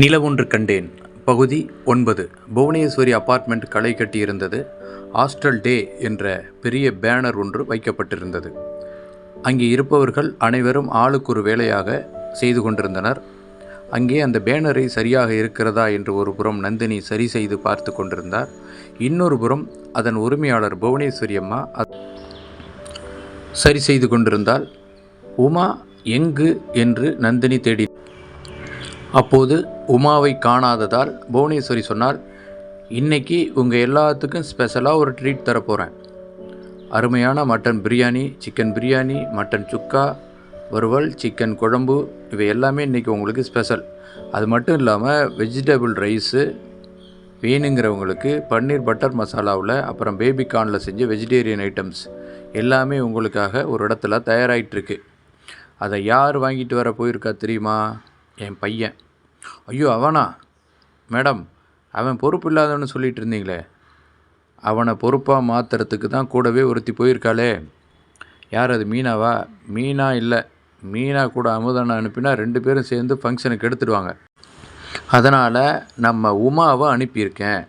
நிலவொன்று கண்டேன். பகுதி ஒன்பது. புவனேஸ்வரி அபார்ட்மெண்ட் களை கட்டியிருந்தது. ஹாஸ்டல் டே என்ற பெரிய பேனர் ஒன்று வைக்கப்பட்டிருந்தது. அங்கே இருப்பவர்கள் அனைவரும் ஆளுக்கு ஒரு வேலையாக செய்து கொண்டிருந்தனர். அங்கே அந்த பேனரை சரியாக இருக்கிறதா என்று ஒரு புறம் நந்தினி சரி செய்து பார்த்து கொண்டிருந்தார். இன்னொரு புறம் அதன் உரிமையாளர் புவனேஸ்வரி அம்மா சரி செய்து கொண்டிருந்தால் உமா எங்கு? என்று நந்தினி தேடி அப்போது உமாவை காணாததால் புவனேஸ்வரி சொன்னார் இன்னைக்கு உங்கள் எல்லாத்துக்கும் ஸ்பெஷலாக ஒரு ட்ரீட் தரப்போகிறேன் அருமையான mutton biryani chicken biryani mutton chukka வறுவல் சிக்கன் குழம்பு இவை எல்லாமே இன்றைக்கி உங்களுக்கு ஸ்பெஷல் அது மட்டும் இல்லாமல் வெஜிடபிள் ரைஸு வேணுங்கிறவங்களுக்கு பன்னீர் பட்டர் மசாலாவில் அப்புறம் பேபி கார்னில் செஞ்ச வெஜிடேரியன் ஐட்டம்ஸ் எல்லாமே உங்களுக்காக ஒரு இடத்துல தயாராகிட்டுருக்கு அதை யார் வாங்கிட்டு வர போயிருக்கா தெரியுமா? என் பையன். ஐயோ அவனா? மேடம் அவன் பொறுப்பு இல்லாதவன்னு சொல்லிட்டு இருந்தீங்களே அவனை பொறுப்பாக மாற்றுறதுக்கு தான் கூடவே ஒருத்தி போயிருக்காளே. யார் அது மீனாவா? மீனா இல்லை. மீனா கூட அமுதனை அனுப்பினா ரெண்டு பேரும் சேர்ந்து ஃபங்க்ஷனுக்கு எடுத்துடுவாங்க. அதனால் நம்ம உமாவை அனுப்பியிருக்கேன்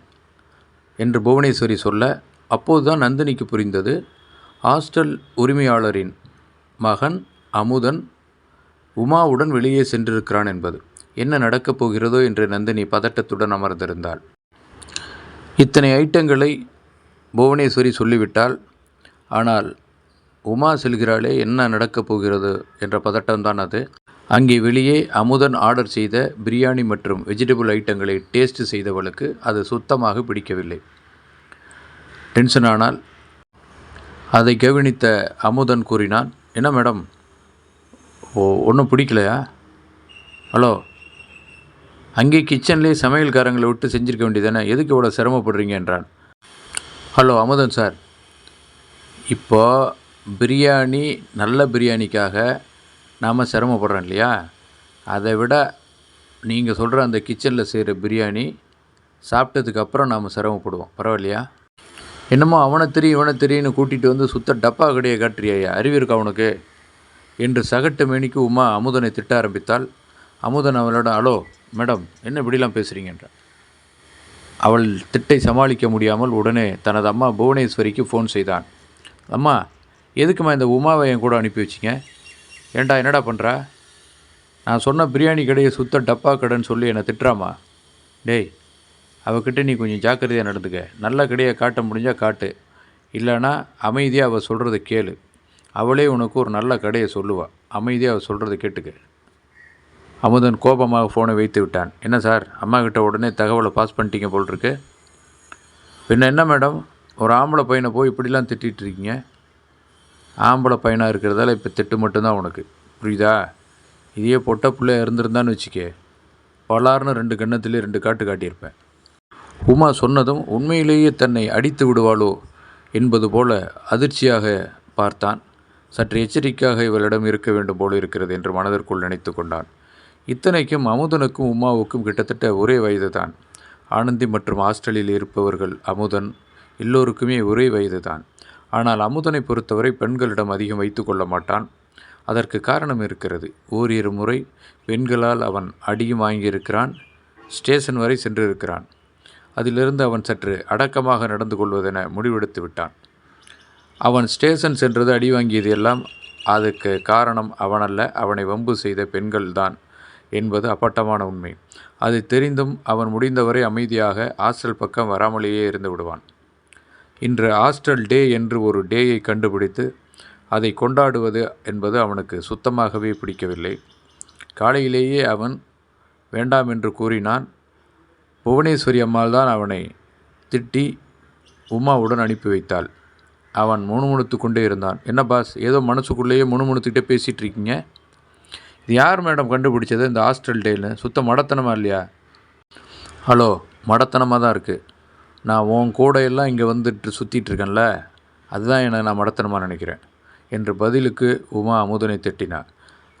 என்று புவனேஸ்வரி சொல்ல அப்போது தான் நந்தினிக்கு புரிந்தது. ஹாஸ்டல் உரிமையாளரின் மகன் அமுதன் உமாவுடன் வெளியே சென்றிருக்கிறான் என்பது. என்ன நடக்கப் போகிறதோ என்று நந்தினி பதட்டத்துடன் அமர்ந்திருந்தாள். இத்தனை ஐட்டங்களை புவனேஸ்வரி சொல்லிவிட்டாள். ஆனால் உமா செல்கிறாளே என்ன நடக்கப் போகிறது? என்ற பதட்டம்தான் அது. அங்கே வெளியே அமுதன் ஆர்டர் செய்த பிரியாணி மற்றும் வெஜிடபிள் ஐட்டங்களை டேஸ்ட் செய்தவளுக்கு அது சுத்தமாக பிடிக்கவில்லை. டென்ஷன் ஆனால் அதை கவனித்த அமுதன் கூறினான் என்ன மேடம் ஓ ஒன்றும் பிடிக்கலையா? ஹலோ அங்கே கிச்சன்லேயே சமையல்காரங்களை விட்டு செஞ்சிருக்க வேண்டியதானே எதுக்கு இவ்வளோ சிரமப்படுறீங்க? என்றான். Hello Amudhan sir. இப்போ பிரியாணி நல்ல பிரியாணிக்காக நாம் சிரமப்படுறோம் இல்லையா? அதை விட நீங்கள் சொல்கிற அந்த கிச்சனில் செய்கிற பிரியாணி சாப்பிட்டதுக்கப்புறம் நாம் சிரமப்படுவோம். பரவாயில்லையா? என்னமோ அவனை தெரியும் இவனை தெரியும்னு கூட்டிகிட்டு வந்து சுத்த டப்பா கடையை காட்டுறியா அறிவு இருக்கா அவனுக்கு என்று சகட்டு மேனிக்கு உமா அமுதனை திட்ட ஆரம்பித்தாள். அமுதன் அவளோட ஹலோ மேடம் என்ன இப்படிலாம் பேசுகிறீங்கன்றான் அவள் திட்டை சமாளிக்க முடியாமல் உடனே தனது அம்மா புவனேஸ்வரிக்கு ஃபோன் செய்தான். அம்மா எதுக்கும்மா இந்த உமாவை என் கூட அனுப்பி வச்சிங்க? ஏன்டா என்னடா பண்ணுறா நான் சொன்ன பிரியாணி கடையை சுத்த டப்பா கடைன்னு சொல்லி என்னை திட்டுறாமா டேய் அவகிட்ட நீ கொஞ்சம் ஜாக்கிரதையாக நடந்துக்க. நல்ல கடையை காட்ட முடிஞ்சால் காட்டு. இல்லைன்னா அமைதியாக அவள் சொல்கிறத கேளு. அவளே உனக்கு ஒரு நல்ல கடையை சொல்லுவாள் அமைதியாக அவள் சொல்கிறத கேட்டுக்க. அமுதன் கோபமாக ஃபோனை வைத்து விட்டான். என்ன சார்? அம்மா கிட்ட உடனே தகவலை பாஸ் பண்ணிட்டீங்க போல் இருக்கு பின்ன என்ன மேடம்? ஒரு ஆம்பளை பையனை போய் இப்படிலாம் திட்டிகிட்டு இருக்கீங்க. ஆம்பளை பையனாக இருக்கிறதால இப்போ திட்டு மட்டும்தான் உனக்கு. புரியுதா? இதையே பொட்ட பிள்ளையாக இருந்திருந்தான்னு வச்சுக்கே. பலார்னு ரெண்டு கன்னத்திலே ரெண்டு காட்டு காட்டியிருப்பேன். உமா சொன்னதும் உண்மையிலேயே தன்னை அடித்து விடுவாளோ என்பது போல அதிர்ச்சியாக பார்த்தான். சற்று எச்சரிக்கையாக இவளிடம் இருக்க வேண்டும் போல இருக்கிறது என்று மனதிற்குள் நினைத்து கொண்டான். இத்தனைக்கும் அமுதனுக்கும் உமாவுக்கும் கிட்டத்தட்ட ஒரே வயது தான் ஆனந்தி மற்றும் ஹாஸ்டலில் இருப்பவர்கள் அமுதன் எல்லோருக்குமே ஒரே வயது தான் ஆனால் அமுதனை பொறுத்தவரை பெண்களிடம் அதிகம் வைத்து கொள்ள மாட்டான். அதற்கு காரணம் இருக்கிறது. ஓரிரு முறை பெண்களால் அவன் அடியும் வாங்கியிருக்கிறான். ஸ்டேஷன் வரை சென்றிருக்கிறான். அதிலிருந்து அவன் சற்று அடக்கமாக நடந்து கொள்வதென முடிவெடுத்து விட்டான். அவன் ஸ்டேஷன் சென்றது அடி வாங்கியது எல்லாம் அதுக்கு காரணம் அவனல்ல. அவனை வம்பு செய்த பெண்கள்தான். என்பது அப்பட்டமான உண்மை. அது தெரிந்தும் அவன் முடிந்தவரை அமைதியாக ஹாஸ்டல் பக்கம் வராமலேயே இருந்து விடுவான். இன்று ஹாஸ்டல் டே என்று ஒரு டேயை கண்டுபிடித்து அதை கொண்டாடுவது என்பது அவனுக்கு சுத்தமாகவே பிடிக்கவில்லை. காலையிலேயே அவன் வேண்டாம் என்று கூறினான். புவனேஸ்வரி அம்மாள் தான் அவனை திட்டி உமாவுடன் அனுப்பி வைத்தாள். அவன் முணுமுணுத்து கொண்டே இருந்தான். என்ன பாஸ் ஏதோ மனசுக்குள்ளேயே முணுமுணுத்துக்கிட்டே பேசிகிட்டு இருக்கீங்க? இது யார் மேடம் கண்டுபிடிச்சது? இந்த ஹாஸ்டல் டேன்னு சுத்த மடத்தனமா இல்லையா? ஹலோ மடத்தனமாக தான் இருக்குது நான் உன் கூட எல்லாம் இங்கே வந்துட்டு சுற்றிட்டு இருக்கேன்ல. அதுதான் என்னை நான் மடத்தனமாக நினைக்கிறேன். என்று பதிலுக்கு உமா அமுதனை திட்டினார்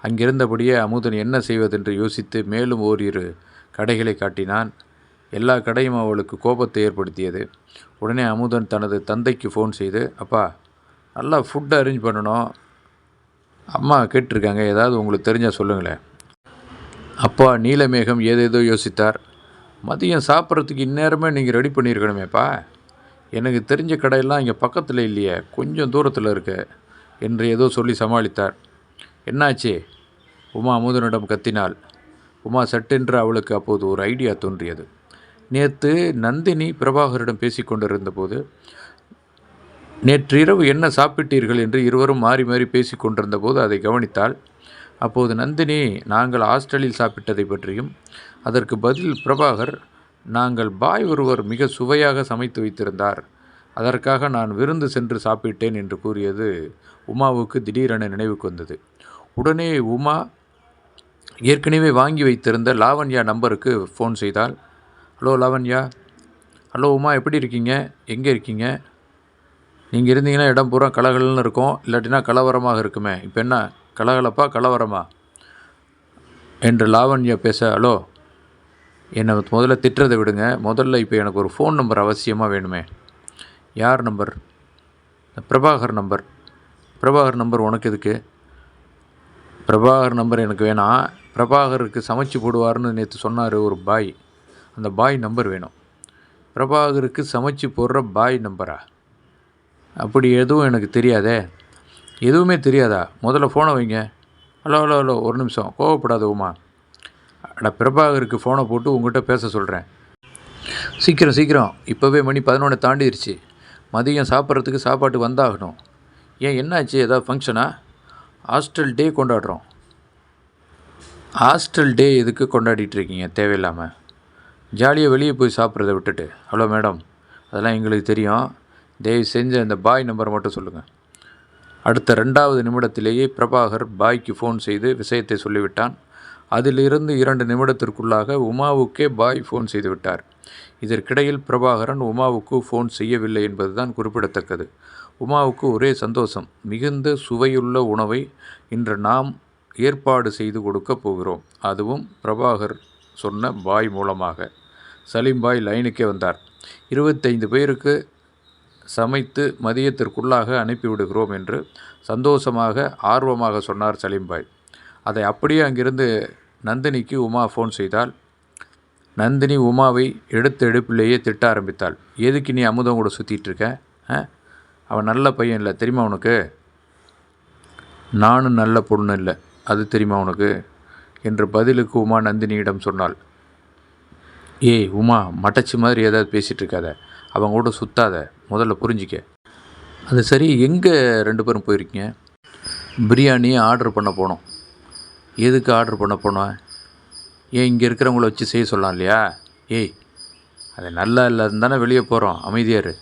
அங்கிருந்தபடியே அமுதன் என்ன செய்வதென்று யோசித்து மேலும் ஓரிரு கடைகளை காட்டினான். எல்லா கடையும் அவளுக்கு கோபத்தை ஏற்படுத்தியது. உடனே அமுதன் தனது தந்தைக்கு ஃபோன் செய்து அப்பா நல்லா ஃபுட் அரேஞ்ச் பண்ணணும். அம்மா கேட்டிருக்காங்க ஏதாவது உங்களுக்கு தெரிஞ்சால் சொல்லுங்களேன். அப்பா நீலமேகம் ஏதேதோ யோசித்தார். மதியம் சாப்பிட்றதுக்கு இந்நேரமே நீங்கள் ரெடி பண்ணியிருக்கணுமேப்பா. எனக்கு தெரிஞ்ச கடையெல்லாம் இங்கே பக்கத்தில் இல்லையே கொஞ்சம் தூரத்தில் இருக்கு என்று ஏதோ சொல்லி சமாளித்தார். என்னாச்சு? உமா அமுதனிடம் கத்தினாள். உமா சட்டென்று அவளுக்கு அப்போது ஒரு ஐடியா தோன்றியது. நேற்று நந்தினி பிரபாகரிடம் பேசிக் கொண்டிருந்தபோது நேற்றிரவு என்ன சாப்பிட்டீர்கள் என்று இருவரும் மாறி மாறி பேசிக் கொண்டிருந்தபோது அதை கவனித்தாள் அப்போது நந்தினி நாங்கள் ஹாஸ்டலில் சாப்பிட்டதை பற்றியும் அதற்கு பதில் பிரபாகர் நாங்கள் பாய் ஒருவர் மிக சுவையாக சமைத்து வைத்திருந்தார். அதற்காக நான் விருந்து சென்று சாப்பிட்டேன் என்று கூறியது உமாவுக்கு திடீரென நினைவுக்கு வந்தது. உடனே உமா ஏற்கனவே வாங்கி வைத்திருந்த லாவண்யா நம்பருக்கு ஃபோன் செய்தால் ஹலோ லாவண்யா. ஹலோ உமா எப்படி இருக்கீங்க? எங்கே இருக்கீங்க? நீங்கள் இருந்தீங்கன்னா இடம் பூரா கலகலன்னு இருக்கும். இல்லாட்டினா கலவரமாக இருக்குமே. இப்போ என்ன? கலகலப்பா கலவரமா? என்று லாவண்யா பேச ஹலோ என்னை முதல்ல திட்டுறதை விடுங்க. முதல்ல இப்போ எனக்கு ஒரு ஃபோன் நம்பர் அவசியமாக வேணுமே. யார் number Prabhakar number Prabhakar number உனக்கு எதுக்கு? பிரபாகர் நம்பர் எனக்கு வேணாம் பிரபாகருக்கு சமைச்சு போடுவார்னு நேற்று சொன்னார் ஒரு பாய். அந்த பாய் நம்பர் வேணும். பிரபாகருக்கு சமைச்சு போடுற பாய் நம்பரா அப்படி எதுவும் எனக்கு தெரியாதே. எதுவுமே தெரியாதா? முதல்ல ஃபோனை வைங்க. ஹலோ ஹலோ ஹலோ ஒரு நிமிஷம். கோவப்படாத உமா. அட பிரபாகருக்கு ஃபோனை போட்டு உங்கள்கிட்ட பேச சொல்கிறேன் சீக்கிரம் சீக்கிரம். இப்போவே மணி பதினொன்று தாண்டிடுச்சு மதியம் சாப்பிட்றதுக்கு சாப்பாட்டு வந்தாகணும். ஏன் என்னாச்சு? ஏதாவது ஃபங்க்ஷனா ஹாஸ்டல் டே கொண்டாடுறோம். ஹாஸ்டல் டே எதுக்கு கொண்டாடிட்டு இருக்கீங்க? தேவையில்லாமல் ஜாலியாக வெளியே போய் சாப்பிட்றத விட்டுட்டு. Hello madam. அதெல்லாம் எங்களுக்கு தெரியும். தயவு செஞ்சு அந்த பாய் நம்பரை மட்டும் சொல்லுங்கள் அடுத்த ரெண்டாவது நிமிடத்திலேயே பிரபாகர் பாய்க்கு ஃபோன் செய்து விஷயத்தை சொல்லிவிட்டான். அதிலிருந்து இரண்டு நிமிடத்திற்குள்ளாக உமாவுக்கே பாய் ஃபோன் செய்து விட்டார். இதற்கிடையில் பிரபாகரன் உமாவுக்கு ஃபோன் செய்யவில்லை என்பதுதான் குறிப்பிடத்தக்கது. உமாவுக்கு ஒரே சந்தோஷம் மிகுந்த சுவையுள்ள உணவை இன்று நாம் ஏற்பாடு செய்து கொடுக்கப் போகிறோம். அதுவும் பிரபாகர் சொன்ன பாய் மூலமாக. சலீம் பாய் லைனுக்கே வந்தார். இருபத்தைந்து பேருக்கு சமைத்து மதியத்திற்குள்ளாக அனுப்பிவிடுகிறோம் என்று சந்தோஷமாக ஆர்வமாக சொன்னார் சலீம்பாய். அதை அப்படியே அங்கிருந்து நந்தினிக்கு உமா ஃபோன் செய்தால் நந்தினி உமாவை எடுத்த எடுப்பிலேயே திட்ட ஆரம்பித்தாள். எதுக்கு நீ அமுதம் கூட சுற்றிட்டு இருக்க ஆ? அவன் நல்ல பையன் இல்லை தெரியுமா உனக்கு? நானும் நல்ல பொண்ணு இல்லை அது தெரியுமா உனக்கு? என்று பதிலுக்கு உமா நந்தினியிடம் சொன்னாள். ஏய் உமா மட்டச்சி மாதிரி ஏதாவது பேசிகிட்டு இருக்காத. அவங்க கூட சுத்தாத. முதல்ல புரிஞ்சிக்க. அது சரி எங்கே ரெண்டு பேரும் போயிருக்கீங்க? பிரியாணி ஆர்டர் பண்ண போனோம். எதுக்கு ஆர்டர் பண்ண போனோம்? ஏன் இங்கே இருக்கிறவங்கள வச்சு செய்ய சொல்லலாம் இல்லையா? ஏய் அது நல்லா இல்லைன்னு தானே வெளியே போகிறோம் அமைதியாரு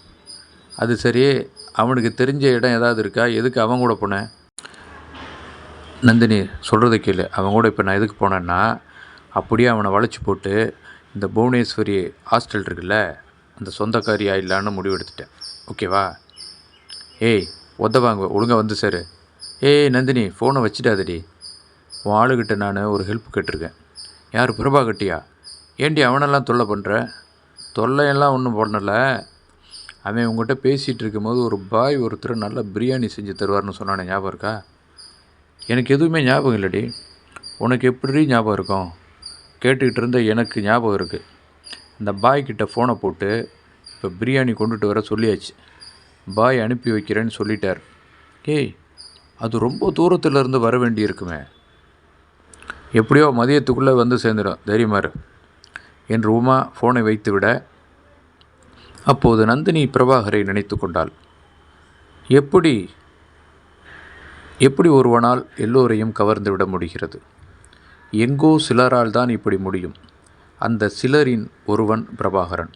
அது சரி அவனுக்கு தெரிஞ்ச இடம் ஏதாவது இருக்கா? எதுக்கு அவன் கூட போனேன் நந்தினி சொல்கிறத கேளு. அவன் கூட இப்போ நான் எதுக்கு போனேன்னா அப்படியே அவனை வளைச்சி போட்டு இந்த புவனேஸ்வரி ஹாஸ்டல் இருக்குல்ல அந்த சொந்தக்காரி ஆயிடலான்னு முடிவெடுத்துட்டேன். ஓகேவா? ஏய் உத வாங்க ஒழுங்காக வந்து சார். ஏய் நந்தினி ஃபோனை வச்சிடாதடி. உன் ஆளுகிட்ட நான் ஒரு ஹெல்ப் கேட்டிருக்கேன். யார் பிரபா கட்டியா? ஏண்டி அவனெல்லாம் தொல்லை பண்ணுற தொல்லையெல்லாம் ஒன்றும் பண்ணலை. அவன் உங்கள்கிட்ட பேசிகிட்டு இருக்கும்போது ஒரு பாய் ஒருத்தர் நல்ல பிரியாணி செஞ்சு தருவார்னு சொன்னானே ஞாபகம் இருக்கா? எனக்கு எதுவுமே ஞாபகம் இல்லடி. உனக்கு எப்படி ஞாபகம் இருக்கும்? கேட்டுக்கிட்டு இருந்த எனக்கு ஞாபகம் இருக்குது அந்த பாய் கிட்ட ஃபோனை போட்டு இப்போ பிரியாணி கொண்டுட்டு வர சொல்லியாச்சு. பாய் அனுப்பி வைக்கிறேன்னு சொல்லிட்டார். ஏய் அது ரொம்ப தூரத்தில் இருந்து வர வேண்டி இருக்குமே எப்படியோ மதியத்துக்குள்ளே வந்து சேர்ந்துடும் தைரியமாரு என்று உமா ஃபோனை வைத்துவிட அப்போது நந்தினி பிரபாகரை நினைத்து கொண்டாள். எப்படி எப்படி ஒருவனால் எல்லோரையும் கவர்ந்து விட முடிகிறது? எங்கோ சிலரால் தான் இப்படி முடியும். அந்த சிலரின் ஒருவன் பிரபாகரன்.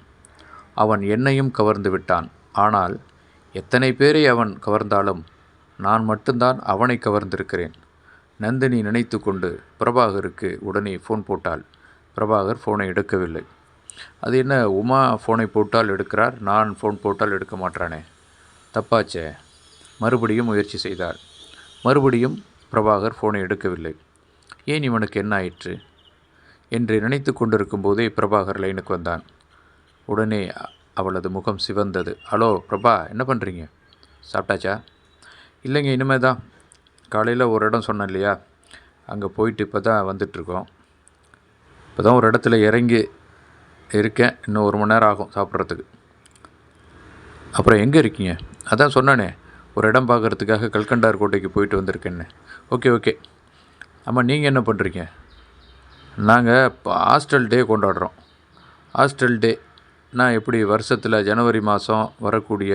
அவன் என்னையும் கவர்ந்து விட்டான். ஆனால் எத்தனை பேரை அவன் கவர்ந்தாலும் நான் மட்டும்தான் அவனை கவர்ந்திருக்கிறேன். நந்தினி நினைத்து கொண்டு பிரபாகருக்கு உடனே ஃபோன் போட்டாள். பிரபாகர் ஃபோனை எடுக்கவில்லை. அது என்ன உமா ஃபோனை போட்டால் எடுக்கிறார்? நான் ஃபோன் போட்டால் எடுக்க மாட்டானே? தப்பாச்சே. மறுபடியும் முயற்சி செய்தார் மறுபடியும் பிரபாகர் ஃபோனை எடுக்கவில்லை. ஏன் இவனுக்கு என்ன ஆயிற்று? என்று நினைத்து கொண்டிருக்கும் போதே பிரபாகர் லைனுக்கு வந்தான். உடனே அவளது முகம் சிவந்தது. ஹலோ பிரபா என்ன பண்ணுறீங்க சாப்பிட்டாச்சா? இல்லைங்க இனிமேல் தான் காலையில் ஒரு இடம் சொன்னேன் இல்லையா? அங்கே போயிட்டு இப்போ தான் வந்துட்ருக்கோம் இப்போ தான் ஒரு இடத்துல இறங்கி இருக்கேன். இன்னும் ஒரு மணி நேரம் ஆகும் சாப்பிட்றதுக்கு. அப்புறம் எங்கே இருக்கீங்க? அதான் சொன்னானே ஒரு இடம் பார்க்குறதுக்காக கல்கண்டார் கோட்டைக்கு போயிட்டு வந்திருக்கேன்னு. Okay okay. ஆமாம் நீங்கள் என்ன பண்ணுறீங்க நாங்கள் இப்போ ஹாஸ்டல் டே கொண்டாடுறோம். ஹாஸ்டல் டே நான் எப்படி வருஷத்தில் ஜனவரி மாதம் வரக்கூடிய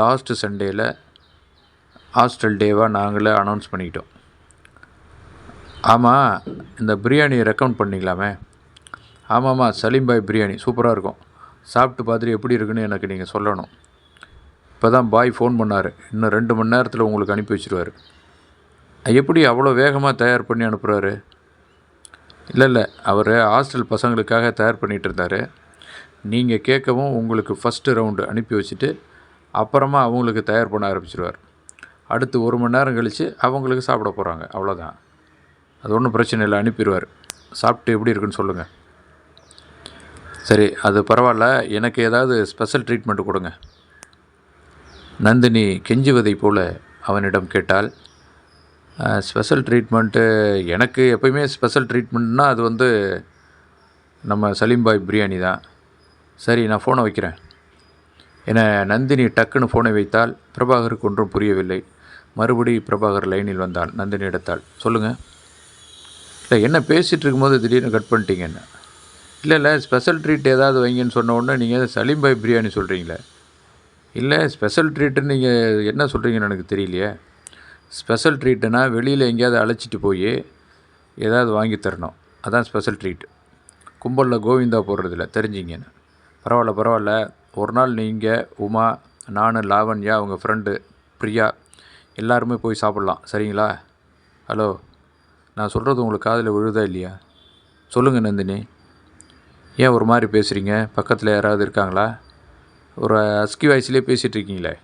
லாஸ்ட் சண்டேயில் ஹாஸ்டல் டேவாக நாங்களே அனௌன்ஸ் பண்ணிக்கிட்டோம். ஆமாம் இந்த பிரியாணி ரெக்கமெண்ட் பண்ணிக்கலாமே. ஆமாம்மா சலீம் பாய் பிரியாணி சூப்பராக இருக்கும். சாப்பிட்டு பார்த்துட்டு எப்படி இருக்குன்னு எனக்கு நீங்கள் சொல்லணும். இப்போ தான் பாய் ஃபோன் பண்ணார். இன்னும் ரெண்டு மணி நேரத்தில் உங்களுக்கு அனுப்பி வச்சுருவார். எப்படி அவ்வளோ வேகமாக தயார் பண்ணி அனுப்புகிறாரு இல்லை இல்லை அவர் ஹாஸ்டல் பசங்களுக்காக தயார் பண்ணிகிட்டு இருந்தார் நீங்கள் கேட்கவும் உங்களுக்கு ஃபஸ்ட்டு ரவுண்டு அனுப்பி வச்சுட்டு அப்புறமா அவங்களுக்கு தயார் பண்ண ஆரம்பிச்சிருவார். அடுத்து ஒரு மணி நேரம் கழித்து அவங்களுக்கு சாப்பிட போகிறாங்க அவ்வளோதான் அது ஒன்றும் பிரச்சனை இல்லை அனுப்பிடுவார் சாப்பிட்டு எப்படி இருக்குன்னு சொல்லுங்கள் சரி அது பரவாயில்ல. எனக்கு ஏதாவது ஸ்பெஷல் ட்ரீட்மெண்ட் கொடுங்க. நந்தினி கெஞ்சுவதை போல அவனிடம் கேட்டால் ஸ்பெஷல் ட்ரீட்மெண்ட்டு எனக்கு எப்பயுமே ஸ்பெஷல் ட்ரீட்மெண்ட்னால் அது வந்து நம்ம சலீம் பாய் பிரியாணி தான். சரி நான் ஃபோனை வைக்கிறேன். என நந்தினி டக்குன்னு ஃபோனை வைத்தால் பிரபாகருக்கு ஒன்றும் புரியவில்லை. மறுபடி பிரபாகர் லைனில் வந்தான். நந்தினி இடத்தால் சொல்லுங்கள் இல்லை என்ன பேசிகிட்டு இருக்கும்போது திடீர்னு கட் பண்ணிட்டீங்க என்ன? இல்லை இல்லை ஸ்பெஷல் ட்ரீட் ஏதாவது வைங்கன்னு சொன்ன உடனே நீங்கள் சலீம் பாய் பிரியாணி சொல்கிறீங்களே இல்லை ஸ்பெஷல் ட்ரீட்டுன்னு நீங்கள் என்ன சொல்கிறீங்கன்னு எனக்கு தெரியலையே. ஸ்பெஷல் ட்ரீட்டுனா வெளியில் எங்கேயாவது அழைச்சிட்டு போய் ஏதாவது வாங்கி தரணும். அதான் ஸ்பெஷல் ட்ரீட். கும்பலில் கோவிந்தா போடுறதில்ல தெரிஞ்சிங்கன்னு. பரவாயில்ல பரவாயில்ல. ஒரு நாள் நீங்கள் உமா நான் லாவண்யா அவங்க ஃப்ரெண்டு பிரியா எல்லாருமே போய் சாப்பிட்லாம். சரிங்களா? ஹலோ நான் சொல்கிறது உங்களுக்கு காதில் விழுதா இல்லையா? சொல்லுங்கள் நந்தினி. ஏன் ஒரு மாதிரி பேசுகிறீங்க பக்கத்தில் யாராவது இருக்காங்களா? ஒரு அஸ்கி வாய்ஸ்லேயே பேசிகிட்டு இருக்கீங்களே.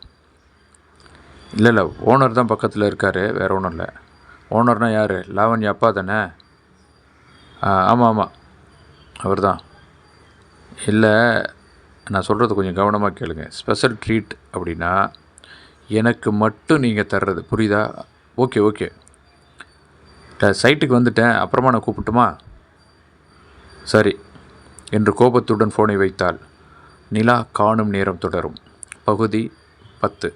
இல்லை இல்லை ஓனர் தான் பக்கத்தில் இருக்கார் வேறு ஒன்றும் இல்லை. ஓனர்னால் யார்? லாவண்யா அப்பா தானே? ஆ ஆமாம் ஆமாம் அவர் தான் இல்லை நான் சொல்கிறது கொஞ்சம் கவனமாக கேளுங்க. ஸ்பெஷல் ட்ரீட் அப்படின்னா எனக்கு மட்டும் நீங்கள் தர்றது. புரியுதா? Okay okay. சைட்டுக்கு வந்துட்டேன் அப்புறமா நான் கூப்பிட்டுமா? சரி. என்று கோபத்துடன் ஃபோனை வைத்தால் நிலா காணும் நேரம் தொடரும். பகுதி பத்து.